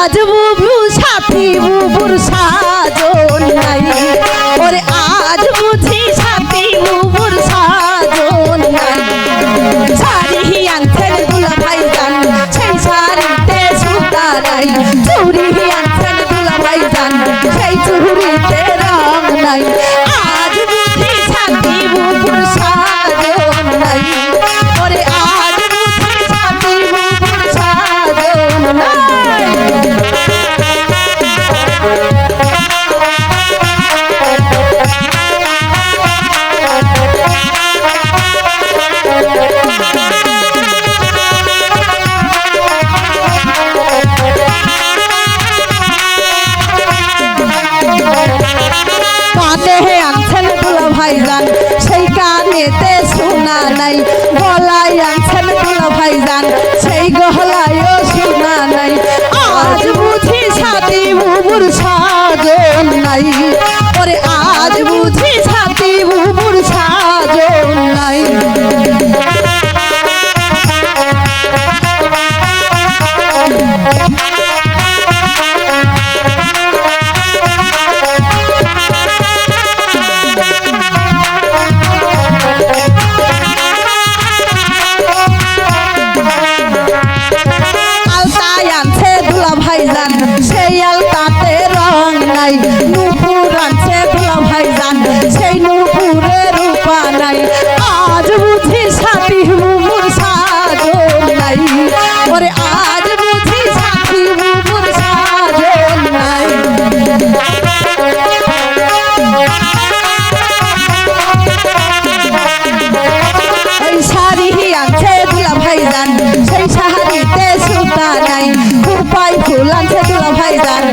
বাজবো কানে হে আনছেন দুলা ভাইজান সেই কানেতে শোনা নাই, গলায় আনছেন দুলা ভাইজান সেই গলায় 让菜都能拍一张。